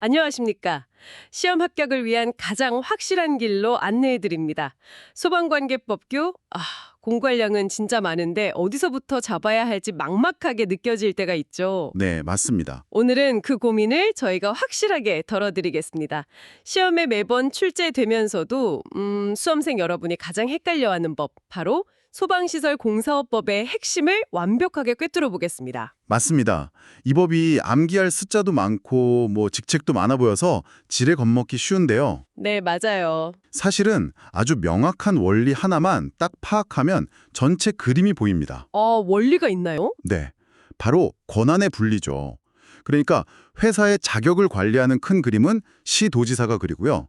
안녕하십니까. 시험 합격을 위한 가장 확실한 길로 안내해 드립니다. 소방관계법규, 아, 공관량은 진짜 많은데 어디서부터 잡아야 할지 막막하게 느껴질 때가 있죠. 네, 맞습니다. 오늘은 그 고민을 저희가 확실하게 덜어드리겠습니다. 시험에 매번 출제되면서도 음, 수험생 여러분이 가장 헷갈려하는 법, 바로 소방시설 공사업법의 핵심을 완벽하게 꿰뚫어 보겠습니다. 맞습니다. 이 법이 암기할 숫자도 많고 뭐 직책도 많아 보여서 지레 겁먹기 쉬운데요. 네, 맞아요. 사실은 아주 명확한 원리 하나만 딱 파악하면 전체 그림이 보입니다. 어, 원리가 있나요? 네, 바로 권한의 분리죠. 그러니까 회사의 자격을 관리하는 큰 그림은 시도지사가 그리고요.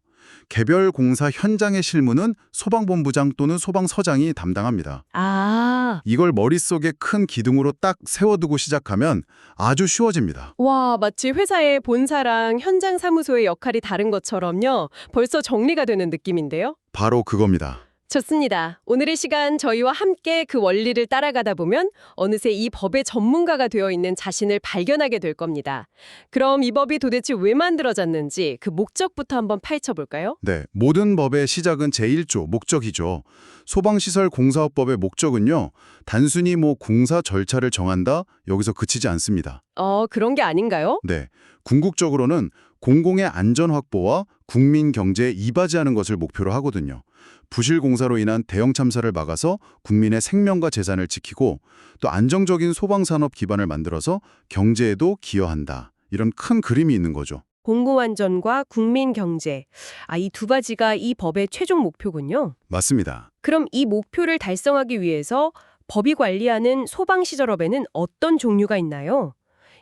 개별 공사 현장의 실무는 소방본부장 또는 소방서장이 담당합니다. 아, 이걸 머릿속에 큰 기둥으로 딱 세워두고 시작하면 아주 쉬워집니다. 와, 마치 회사의 본사랑 현장 사무소의 역할이 다른 것처럼요. 벌써 정리가 되는 느낌인데요. 바로 그겁니다. 좋습니다. 오늘의 시간 저희와 함께 그 원리를 따라가다 보면 어느새 이 법의 전문가가 되어 있는 자신을 발견하게 될 겁니다. 그럼 이 법이 도대체 왜 만들어졌는지 그 목적부터 한번 파헤쳐 볼까요? 네, 모든 법의 시작은 제1조 목적이죠. 소방시설 공사업법의 목적은요. 단순히 뭐 공사 절차를 정한다 여기서 그치지 않습니다. 어, 그런 게 아닌가요? 네, 궁극적으로는 공공의 안전 확보와 국민 경제에 이바지하는 것을 목표로 하거든요. 부실 공사로 인한 대형 참사를 막아서 국민의 생명과 재산을 지키고 또 안정적인 소방산업 기반을 만들어서 경제에도 기여한다. 이런 큰 그림이 있는 거죠. 공공안전과 국민 경제. 아, 이 두 가지가 이 법의 최종 목표군요. 맞습니다. 그럼 이 목표를 달성하기 위해서 법이 관리하는 소방시설업에는 어떤 종류가 있나요?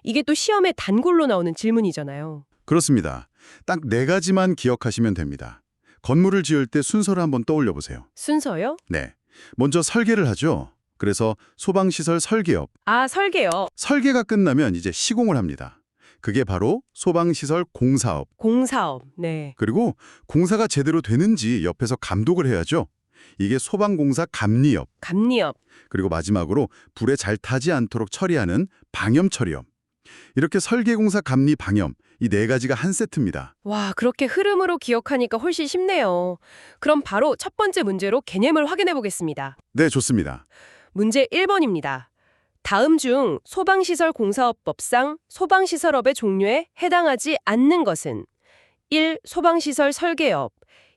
이게 또 시험에 단골로 나오는 질문이잖아요. 그렇습니다. 딱 네 가지만 기억하시면 됩니다. 건물을 지을 때 순서를 한번 떠올려 보세요. 순서요? 네. 먼저 설계를 하죠. 그래서 소방시설 설계업. 아, 설계요. 설계가 끝나면 이제 시공을 합니다. 그게 바로 소방시설 공사업. 공사업. 네. 그리고 공사가 제대로 되는지 옆에서 감독을 해야죠. 이게 소방공사 감리업. 감리업. 그리고 마지막으로 불에 잘 타지 않도록 처리하는 방염 처리업. 이렇게 설계공사 감리 방염 이 네 가지가 한 세트입니다. 와, 그렇게 흐름으로 기억하니까 훨씬 쉽네요. 그럼 바로 첫 번째 문제로 개념을 확인해 보겠습니다. 네, 좋습니다. 문제 1번입니다. 다음 중 소방시설 공사업법상 소방시설업의 종류에 해당하지 않는 것은 1. 소방시설 설계업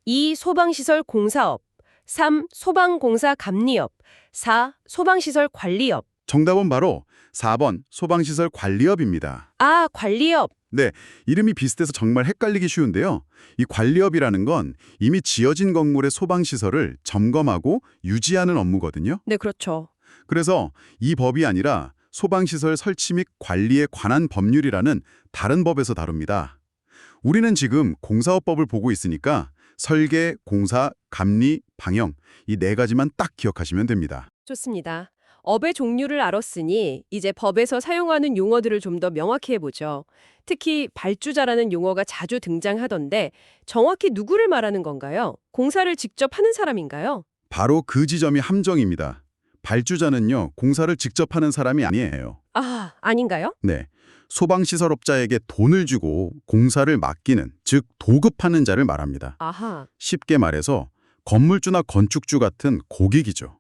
2. 소방시설 공사업 3. 소방공사 감리업 4. 소방시설 관리업 정답은 바로 4번 소방시설 관리업입니다. 아, 관리업 네, 이름이 비슷해서 정말 헷갈리기 쉬운데요. 이 관리업이라는 건 이미 지어진 건물의 소방시설을 점검하고 유지하는 업무거든요. 네, 그렇죠. 그래서 이 법이 아니라 소방시설 설치 및 관리에 관한 법률이라는 다른 법에서 다룹니다. 우리는 지금 공사업법을 보고 있으니까 설계, 공사, 감리, 방영 이 네 가지만 딱 기억하시면 됩니다. 좋습니다. 업의 종류를 알았으니 이제 법에서 사용하는 용어들을 좀 더 명확히 해보죠. 특히 발주자라는 용어가 자주 등장하던데 정확히 누구를 말하는 건가요? 공사를 직접 하는 사람인가요? 바로 그 지점이 함정입니다. 발주자는요, 공사를 직접 하는 사람이 아니에요. 아, 아닌가요? 네. 소방시설업자에게 돈을 주고 공사를 맡기는, 즉 도급하는 자를 말합니다. 아하. 쉽게 말해서 건물주나 건축주 같은 고객이죠.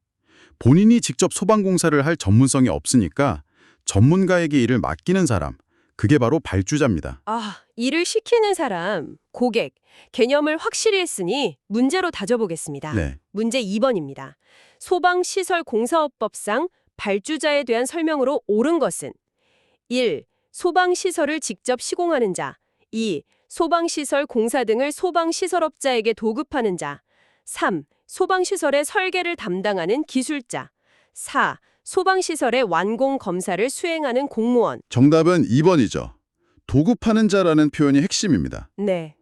본인이 직접 소방공사를 할 전문성이 없으니까 전문가에게 일을 맡기는 사람, 그게 바로 발주자입니다. 아, 일을 시키는 사람, 고객. 개념을 확실히 했으니 문제로 다져보겠습니다. 네. 문제 2번입니다. 소방시설공사업법상 발주자에 대한 설명으로 옳은 것은 1. 소방시설을 직접 시공하는 자 2. 소방시설 공사 등을 소방시설업자에게 도급하는 자 3. 소방시설의 설계를 담당하는 기술자 4. 소방시설의 완공 검사를 수행하는 공무원 정답은 2번이죠. 도급하는 자라는 표현이 핵심입니다. 네.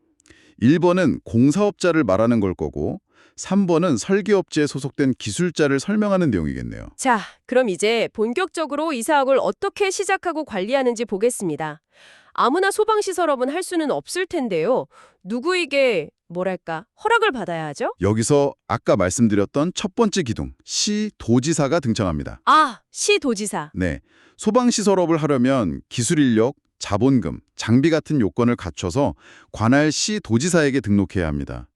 1번은 공사업자를 말하는 걸 거고 3번은 설계업체에 소속된 기술자를 설명하는 내용이겠네요. 자, 그럼 이제 본격적으로 이 사업을 어떻게 시작하고 관리하는지 보겠습니다. 아무나 소방시설업은 할 수는 없을 텐데요. 누구에게 뭐랄까 허락을 받아야 하죠? 여기서 아까 말씀드렸던 첫 번째 기둥, 시 도지사가 등장합니다. 아, 시 도지사. 네. 소방시 설업을 하려면 기술 인력, 자본금, 장비 같은 요건을 갖춰서 관할 시 도지사에게 등록해야 합니다.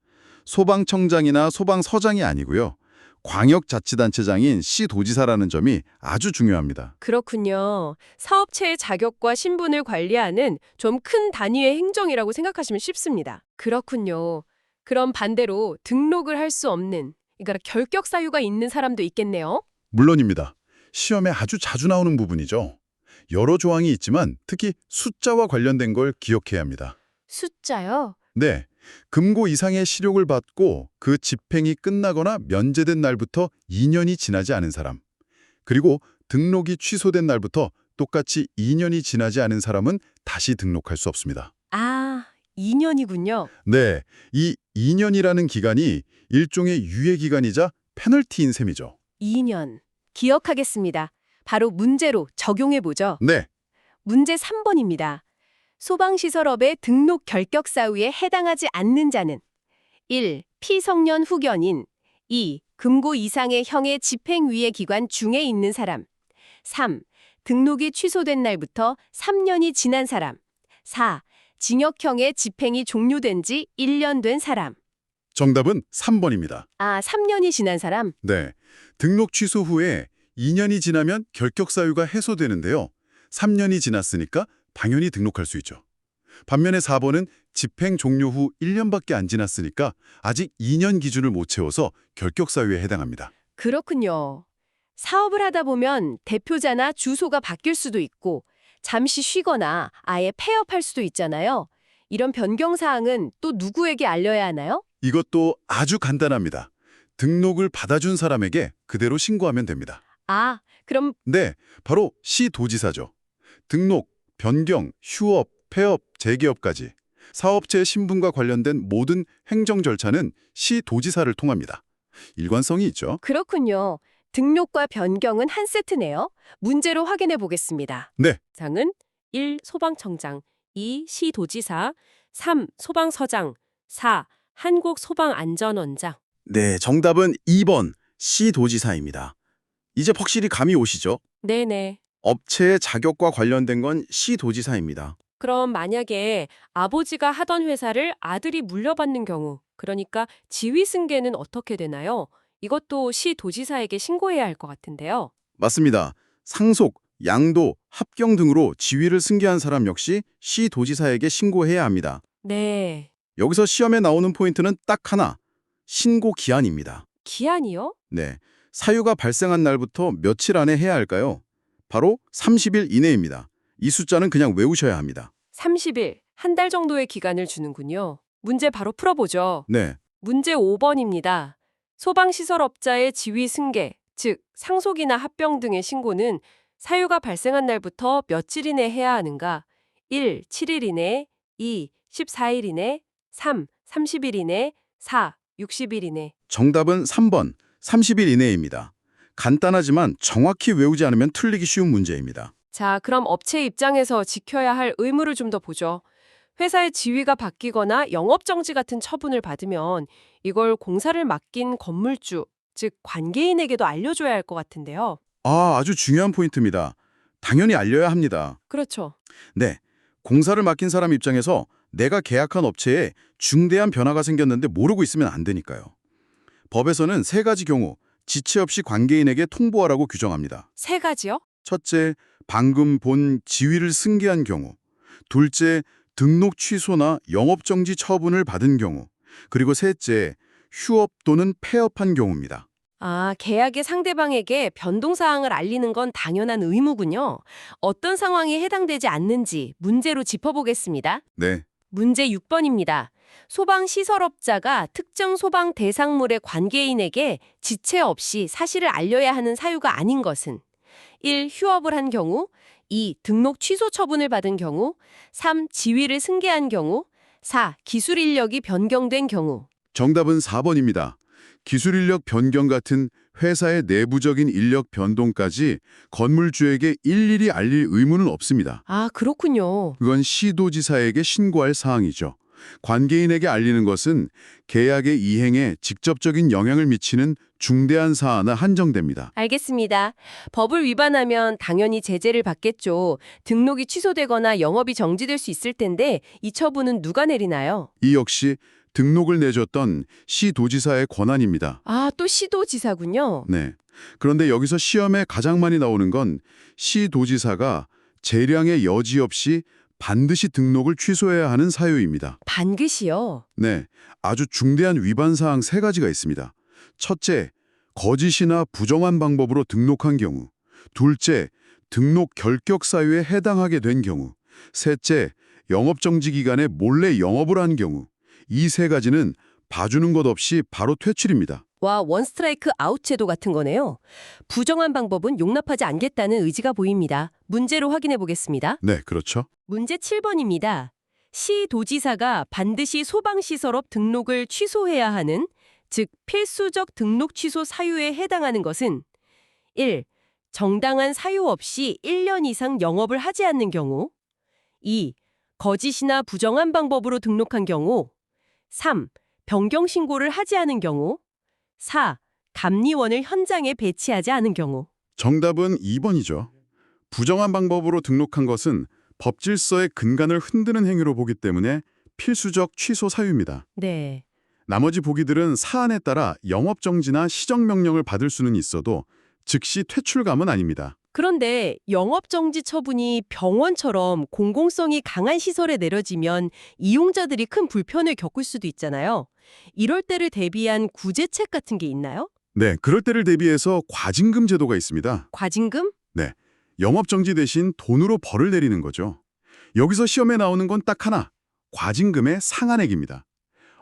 소방청장이나 소방서장이 아니고요. 광역자치단체장인 시 도지사라는 점이 아주 중요합니다. 그렇군요. 사업체의 자격과 신분을 관리하는 좀 큰 단위의 행정이라고 생각하시면 쉽습니다. 그렇군요. 그럼 반대로 등록을 할 수 없는, 그러니까 결격 사유가 있는 사람도 있겠네요. 물론입니다. 시험에 아주 자주 나오는 부분이죠. 여러 조항이 있지만 특히 숫자와 관련된 걸 기억해야 합니다. 숫자요? 네, 금고 이상의 시력을 받고 그 집행이 끝나거나 면제된 날부터 2년이 지나지 않은 사람, 그리고 등록이 취소된 날부터 똑같이 2년이 지나지 않은 사람은 다시 등록할 수 없습니다. 아, 2년이군요. 네, 이 2년이라는 기간이 일종의 유예 기간이자 페널티인 셈이죠. 2년. 기억하겠습니다. 바로 문제로 적용해보죠. 네, 문제 3번입니다. 소방시설업의 등록 결격 사유에 해당하지 않는 자는 1. 피성년 후견인 2. 금고 이상의 형의 집행위의 기관 중에 있는 사람 3. 등록이 취소된 날부터 3년이 지난 사람 4. 징역형의 집행이 종료된 지 1년 된 사람 정답은 3번입니다. 아, 3년이 지난 사람? 네, 등록 취소 후에 2년이 지나면 결격 사유가 해소되는데요. 3년이 지났으니까 당연히 등록할 수 있죠. 반면에 4번은 집행 종료 후 1년밖에 안 지났으니까 아직 2년 기준을 못 채워서 결격 사유에 해당합니다. 그렇군요. 사업을 하다 보면 대표자나 주소가 바뀔 수도 있고 잠시 쉬거나 아예 폐업할 수도 있잖아요. 이런 변경 사항은 또 누구에게 알려야 하나요? 이것도 아주 간단합니다. 등록을 받아준 사람에게 그대로 신고하면 됩니다. 아, 그럼 네, 바로 시도지사죠. 등록, 변경, 휴업, 폐업, 재개업까지 사업체 신분과 관련된 모든 행정 절차는 시 도지사를 통합니다. 일관성이 있죠. 그렇군요. 등록과 변경은 한 세트네요. 문제로 확인해 보겠습니다. 네. 장은 1. 소방청장 2. 시도지사 3. 소방서장 4. 한국소방안전원장 네, 정답은 2번 시도지사입니다. 이제 확실히 감이 오시죠? 네네. 업체의 자격과 관련된 건 시 도지사입니다. 그럼 만약에 아버지가 하던 회사를 아들이 물려받는 경우, 그러니까 지위 승계는 어떻게 되나요? 이것도 시 도지사에게 신고해야 할 것 같은데요. 맞습니다. 상속, 양도, 합경 등으로 지위를 승계한 사람 역시 시 도지사에게 신고해야 합니다. 네. 여기서 시험에 나오는 포인트는 딱 하나, 신고 기한입니다. 기한이요? 네, 사유가 발생한 날부터 며칠 안에 해야 할까요? 바로 30일 이내입니다. 이 숫자는 그냥 외우셔야 합니다. 30일, 한 달 정도의 기간을 주는군요. 문제 바로 풀어보죠. 네, 문제 5번입니다. 소방시설업자의 지위 승계, 즉 상속이나 합병 등의 신고는 사유가 발생한 날부터 며칠 이내 해야 하는가? 1. 7일 이내 2. 14일 이내 3. 30일 이내 4. 60일 이내 정답은 3번, 30일 이내입니다. 간단하지만 정확히 외우지 않으면 틀리기 쉬운 문제입니다. 자, 그럼 업체 입장에서 지켜야 할 의무를 좀 더 보죠. 회사의 지위가 바뀌거나 영업정지 같은 처분을 받으면 이걸 공사를 맡긴 건물주, 즉 관계인에게도 알려줘야 할 것 같은데요. 아, 아주 중요한 포인트입니다. 당연히 알려야 합니다. 그렇죠. 네, 공사를 맡긴 사람 입장에서 내가 계약한 업체에 중대한 변화가 생겼는데 모르고 있으면 안 되니까요. 법에서는 세 가지 경우 지체 없이 관계인에게 통보하라고 규정합니다. 세 가지요? 첫째, 방금 본 지위를 승계한 경우. 둘째, 등록 취소나 영업정지 처분을 받은 경우. 그리고 셋째, 휴업 또는 폐업한 경우입니다. 아, 계약의 상대방에게 변동사항을 알리는 건 당연한 의무군요. 어떤 상황이 해당되지 않는지 문제로 짚어보겠습니다. 네, 문제 6번입니다. 소방시설업자가 특정 소방 대상물의 관계인에게 지체 없이 사실을 알려야 하는 사유가 아닌 것은 1. 휴업을 한 경우 2. 등록 취소 처분을 받은 경우 3. 지위를 승계한 경우 4. 기술 인력이 변경된 경우 정답은 4번입니다. 기술 인력 변경 같은 회사의 내부적인 인력 변동까지 건물주에게 일일이 알릴 의무는 없습니다. 아, 그렇군요. 그건 시도지사에게 신고할 사항이죠. 관계인에게 알리는 것은 계약의 이행에 직접적인 영향을 미치는 중대한 사안은 한정됩니다. 알겠습니다. 법을 위반하면 당연히 제재를 받겠죠. 등록이 취소되거나 영업이 정지될 수 있을 텐데 이 처분은 누가 내리나요? 이 역시 등록을 내줬던 시도지사의 권한입니다. 아, 또 시도지사군요. 네. 그런데 여기서 시험에 가장 많이 나오는 건 시도지사가 재량의 여지 없이 반드시 등록을 취소해야 하는 사유입니다. 반드시요. 네. 아주 중대한 위반 사항 세 가지가 있습니다. 첫째, 거짓이나 부정한 방법으로 등록한 경우. 둘째, 등록 결격 사유에 해당하게 된 경우. 셋째, 영업 정지 기간에 몰래 영업을 한 경우. 이 세 가지는 봐주는 것 없이 바로 퇴출입니다. 와, 원스트라이크 아웃 제도 같은 거네요. 부정한 방법은 용납하지 않겠다는 의지가 보입니다. 문제로 확인해 보겠습니다. 네, 그렇죠. 문제 7번입니다. 시 도지사가 반드시 소방시설업 등록을 취소해야 하는, 즉 필수적 등록 취소 사유에 해당하는 것은 1. 정당한 사유 없이 1년 이상 영업을 하지 않는 경우 2. 거짓이나 부정한 방법으로 등록한 경우 3. 변경 신고를 하지 않은 경우 4. 감리원을 현장에 배치하지 않은 경우 정답은 2번이죠. 부정한 방법으로 등록한 것은 법 질서의 근간을 흔드는 행위로 보기 때문에 필수적 취소 사유입니다. 네. 나머지 보기들은 사안에 따라 영업정지나 시정명령을 받을 수는 있어도 즉시 퇴출감은 아닙니다. 그런데 영업정지 처분이 병원처럼 공공성이 강한 시설에 내려지면 이용자들이 큰 불편을 겪을 수도 있잖아요. 이럴 때를 대비한 구제책 같은 게 있나요? 네, 그럴 때를 대비해서 과징금 제도가 있습니다. 과징금? 영업정지 대신 돈으로 벌을 내리는 거죠. 여기서 시험에 나오는 건 딱 하나, 과징금의 상한액입니다.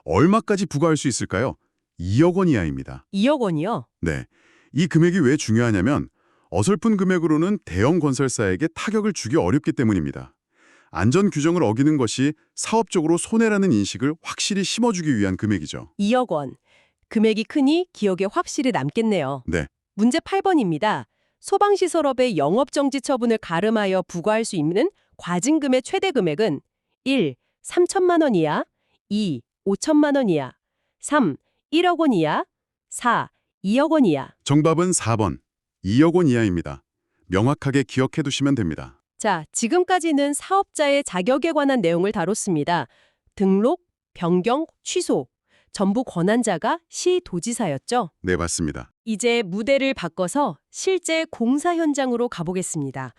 얼마까지 부과할 수 있을까요? 2억 원 이하입니다. 2억 원이요? 네, 이 금액이 왜 중요하냐면 어설픈 금액으로는 대형 건설사에게 타격을 주기 어렵기 때문입니다. 안전 규정을 어기는 것이 사업적으로 손해라는 인식을 확실히 심어주기 위한 금액이죠. 2억 원. 금액이 크니 기억에 확실히 남겠네요. 네. 문제 8번입니다. 소방시설업의 영업정지 처분을 가름하여 부과할 수 있는 과징금의 최대 금액은 1. 3천만 원 이하 2. 5천만 원 이하 3. 1억 원 이하 4. 2억 원 이하 정답은 4번, 2억 원 이하입니다. 명확하게 기억해 두시면 됩니다. 자, 지금까지는 사업자의 자격에 관한 내용을 다뤘습니다. 등록, 변경, 취소. 전부 권한자가 시도지사였죠. 네, 맞습니다. 이제 무대를 바꿔서 실제 공사 현장으로 가보겠습니다.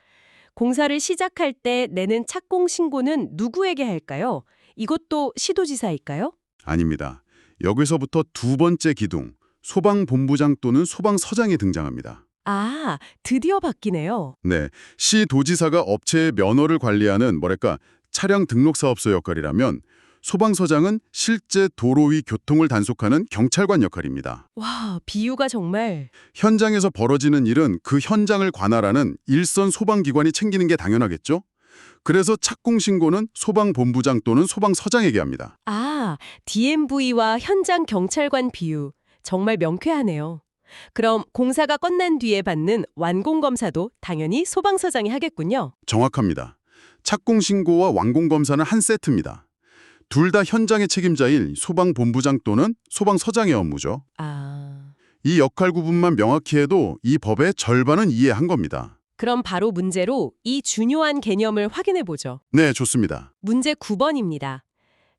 공사를 시작할 때 내는 착공 신고는 누구에게 할까요? 이것도 시도지사일까요? 아닙니다. 여기서부터 두 번째 기둥, 소방본부장 또는 소방서장이 등장합니다. 아, 드디어 바뀌네요. 네, 시 도지사가 업체의 면허를 관리하는 뭐랄까 차량 등록 사업소 역할이라면 소방서장은 실제 도로 위 교통을 단속하는 경찰관 역할입니다. 와, 비유가 정말 현장에서 벌어지는 일은 그 현장을 관할하는 일선 소방기관이 챙기는 게 당연하겠죠? 그래서 착공 신고는 소방본부장 또는 소방서장에게 합니다. 아, DMV와 현장 경찰관 비유. 정말 명쾌하네요. 그럼 공사가 끝난 뒤에 받는 완공 검사도 당연히 소방서장이 하겠군요. 정확합니다. 착공 신고와 완공 검사는 한 세트입니다. 둘 다 현장의 책임자인 소방본부장 또는 소방서장의 업무죠. 아. 이 역할 구분만 명확히 해도 이 법의 절반은 이해한 겁니다. 그럼 바로 문제로 이 중요한 개념을 확인해 보죠. 네, 좋습니다. 문제 9번입니다.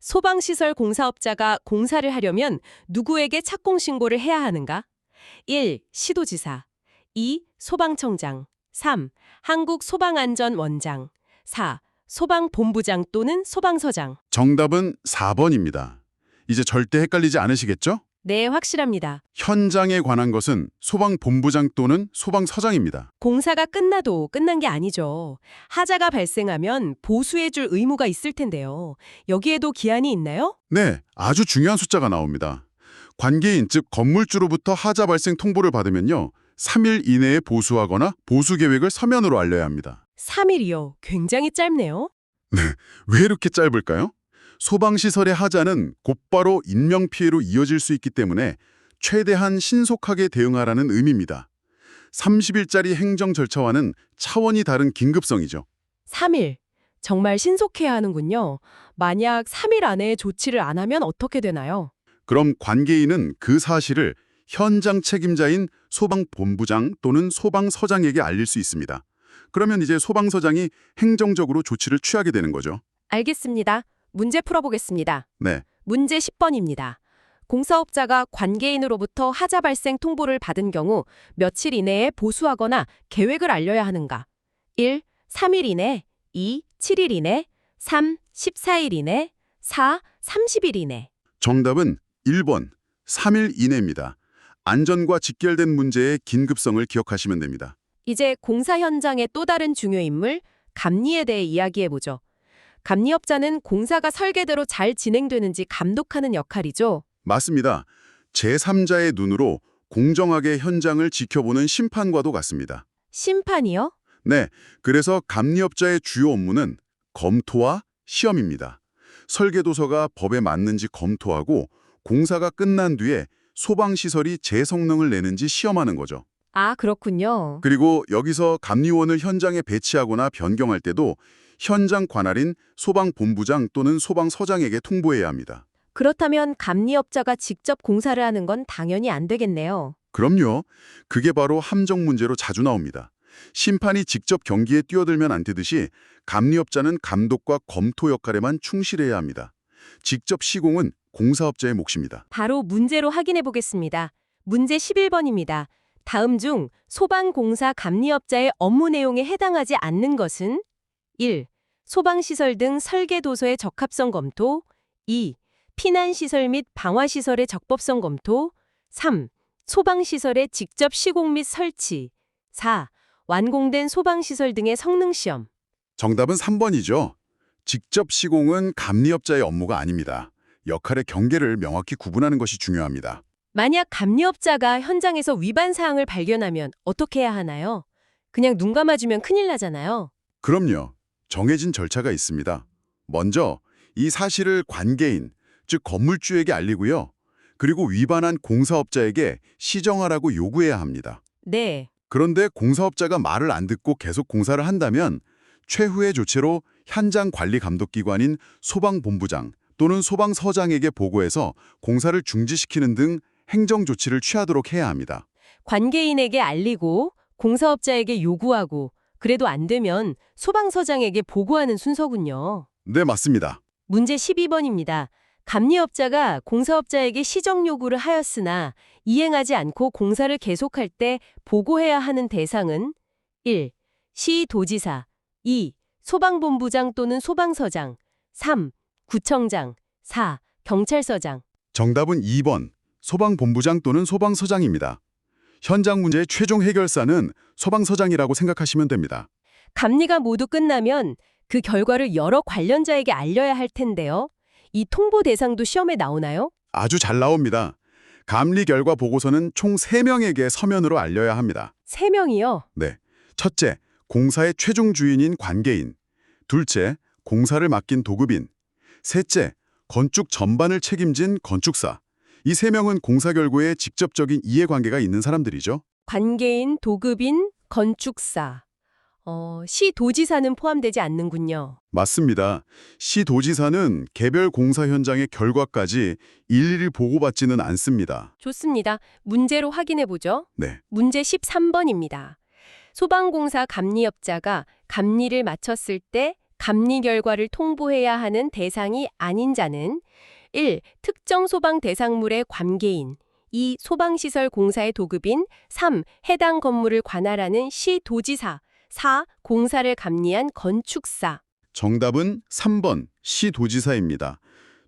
소방시설 공사업자가 공사를 하려면 누구에게 착공 신고를 해야 하는가? 1. 시도지사 2. 소방청장 3. 한국소방안전원장 4. 소방본부장 또는 소방서장 정답은 4번입니다. 이제 절대 헷갈리지 않으시겠죠? 네, 확실합니다. 현장에 관한 것은 소방본부장 또는 소방서장입니다. 공사가 끝나도 끝난 게 아니죠. 하자가 발생하면 보수해줄 의무가 있을 텐데요. 여기에도 기한이 있나요? 네, 아주 중요한 숫자가 나옵니다. 관계인 즉 건물주로부터 하자 발생 통보를 받으면요. 3일 이내에 보수하거나 보수 계획을 서면으로 알려야 합니다. 3일이요. 굉장히 짧네요. 왜 이렇게 짧을까요? 소방시설의 하자는 곧바로 인명피해로 이어질 수 있기 때문에 최대한 신속하게 대응하라는 의미입니다. 30일짜리 행정 절차와는 차원이 다른 긴급성이죠. 3일. 정말 신속해야 하는군요. 만약 3일 안에 조치를 안 하면 어떻게 되나요? 그럼 관계인은 그 사실을 현장 책임자인 소방본부장 또는 소방서장에게 알릴 수 있습니다. 그러면 이제 소방서장이 행정적으로 조치를 취하게 되는 거죠. 알겠습니다. 문제 풀어보겠습니다. 네. 문제 10번입니다. 공사업자가 관계인으로부터 하자 발생 통보를 받은 경우 며칠 이내에 보수하거나 계획을 알려야 하는가? 1. 3일 이내 2. 7일 이내 3. 14일 이내 4. 30일 이내 정답은 1번 3일 이내입니다. 안전과 직결된 문제의 긴급성을 기억하시면 됩니다. 이제 공사 현장의 또 다른 중요 인물, 감리에 대해 이야기해보죠. 감리업자는 공사가 설계대로 잘 진행되는지 감독하는 역할이죠. 맞습니다. 제3자의 눈으로 공정하게 현장을 지켜보는 심판과도 같습니다. 심판이요? 네, 그래서 감리업자의 주요 업무는 검토와 시험입니다. 설계도서가 법에 맞는지 검토하고 공사가 끝난 뒤에 소방시설이 제 성능을 내는지 시험하는 거죠. 아, 그렇군요. 그리고 여기서 감리원을 현장에 배치하거나 변경할 때도 현장 관할인 소방본부장 또는 소방서장에게 통보해야 합니다. 그렇다면 감리업자가 직접 공사를 하는 건 당연히 안 되겠네요. 그럼요. 그게 바로 함정 문제로 자주 나옵니다. 심판이 직접 경기에 뛰어들면 안 되듯이 감리업자는 감독과 검토 역할에만 충실해야 합니다. 직접 시공은 공사업자의 몫입니다. 바로 문제로 확인해 보겠습니다. 문제 11번입니다. 다음 중 소방공사 감리업자의 업무 내용에 해당하지 않는 것은 1. 소방시설 등 설계도서의 적합성 검토 2. 피난시설 및 방화시설의 적법성 검토 3. 소방시설의 직접 시공 및 설치 4. 완공된 소방시설 등의 성능시험 정답은 3번이죠. 직접 시공은 감리업자의 업무가 아닙니다. 역할의 경계를 명확히 구분하는 것이 중요합니다. 만약 감리업자가 현장에서 위반 사항을 발견하면 어떻게 해야 하나요? 그냥 눈 감아주면 큰일 나잖아요. 그럼요. 정해진 절차가 있습니다. 먼저 이 사실을 관계인, 즉 건물주에게 알리고요. 그리고 위반한 공사업자에게 시정하라고 요구해야 합니다. 네. 그런데 공사업자가 말을 안 듣고 계속 공사를 한다면 최후의 조치로 현장 관리 감독기관인 소방본부장 또는 소방서장에게 보고해서 공사를 중지시키는 등 행정 조치를 취하도록 해야 합니다. 관계인에게 알리고 공사업자에게 요구하고 그래도 안 되면 소방서장에게 보고하는 순서군요. 네, 맞습니다. 문제 12번입니다. 감리업자가 공사업자에게 시정 요구를 하였으나 이행하지 않고 공사를 계속할 때 보고해야 하는 대상은 1. 시도지사 2. 소방본부장 또는 소방서장 3. 구청장 4. 경찰서장 정답은 2번 소방본부장 또는 소방서장입니다. 현장 문제의 최종 해결사는 소방서장이라고 생각하시면 됩니다. 감리가 모두 끝나면 그 결과를 여러 관련자에게 알려야 할 텐데요. 이 통보 대상도 시험에 나오나요? 아주 잘 나옵니다. 감리 결과 보고서는 총 3명에게 서면으로 알려야 합니다. 세명이요 네. 첫째, 공사의 최종 주인인 관계인. 둘째, 공사를 맡긴 도급인. 셋째, 건축 전반을 책임진 건축사. 이 세 명은 공사 결과에 직접적인 이해관계가 있는 사람들이죠. 관계인, 도급인, 건축사. 어, 시 도지사는 포함되지 않는군요. 맞습니다. 시 도지사는 개별 공사 현장의 결과까지 일일이 보고받지는 않습니다. 좋습니다. 문제로 확인해 보죠. 네. 문제 13번입니다. 소방공사 감리업자가 감리를 마쳤을 때 감리 결과를 통보해야 하는 대상이 아닌 자는 1. 특정 소방 대상물의 관계인 2. 소방시설 공사의 도급인 3. 해당 건물을 관할하는 시 도지사 4. 공사를 감리한 건축사 정답은 3번 시도지사입니다.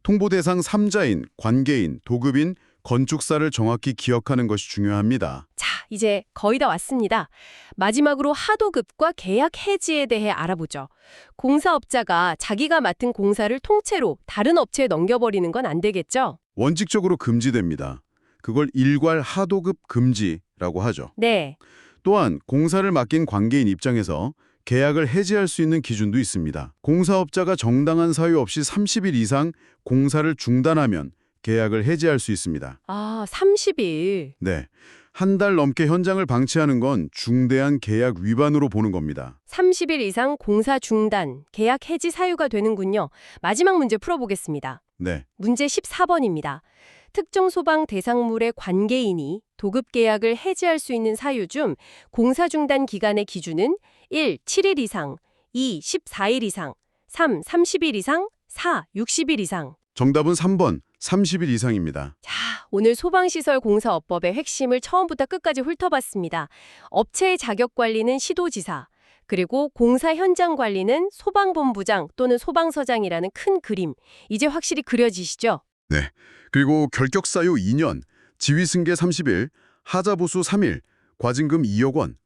통보 대상 3자인 관계인, 도급인, 건축사를 정확히 기억하는 것이 중요합니다. 자, 이제 거의 다 왔습니다. 마지막으로 하도급과 계약 해지에 대해 알아보죠. 공사업자가 자기가 맡은 공사를 통째로 다른 업체에 넘겨버리는 건 안 되겠죠? 원칙적으로 금지됩니다. 그걸 일괄 하도급 금지라고 하죠. 네. 또한 공사를 맡긴 관계인 입장에서 계약을 해지할 수 있는 기준도 있습니다. 공사업자가 정당한 사유 없이 30일 이상 공사를 중단하면 계약을 해지할 수 있습니다. 아, 30일. 네. 한 달 넘게 현장을 방치하는 건 중대한 계약 위반으로 보는 겁니다. 30일 이상 공사 중단, 계약 해지 사유가 되는군요. 마지막 문제 풀어보겠습니다. 네. 문제 14번입니다. 특정 소방 대상물의 관계인이 도급 계약을 해지할 수 있는 사유 중 공사 중단 기간의 기준은 1. 7일 이상, 2. 14일 이상, 3. 30일 이상, 4. 60일 이상. 정답은 3번 30일 이상입니다. 자, 오늘 소방시설 공사업법의 핵심을 처음부터 끝까지 훑어봤습니다. 업체의 자격 관리는 시도지사, 그리고 공사 현장 관리는 소방본부장 또는 소방서장이라는 큰 그림, 이제 확실히 그려지시죠? 그리고 결격 사유 2년, 지휘 승계 30일, 하자 보수 3일, 과징금 2억 원.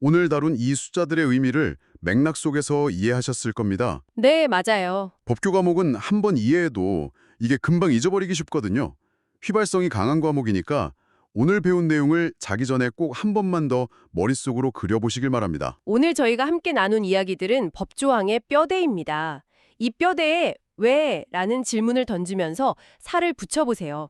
오늘 다룬 이 숫자들의 의미를 맥락 속에서 이해하셨을 겁니다. 네, 맞아요. 법규 과목은 한 번 이해해도 이게 금방 잊어버리기 쉽거든요. 휘발성이 강한 과목이니까 오늘 배운 내용을 자기 전에 꼭 한 번만 더 머릿속으로 그려보시길 바랍니다. 오늘 저희가 함께 나눈 이야기들은 법조항의 뼈대입니다. 이 뼈대에 왜? 라는 질문을 던지면서 살을 붙여보세요.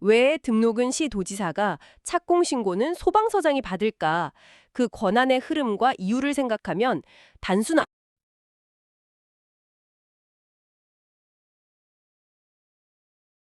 왜 등록은 시도지사가 착공 신고는 소방서장이 받을까? 그 권한의 흐름과 이유를 생각하면 단순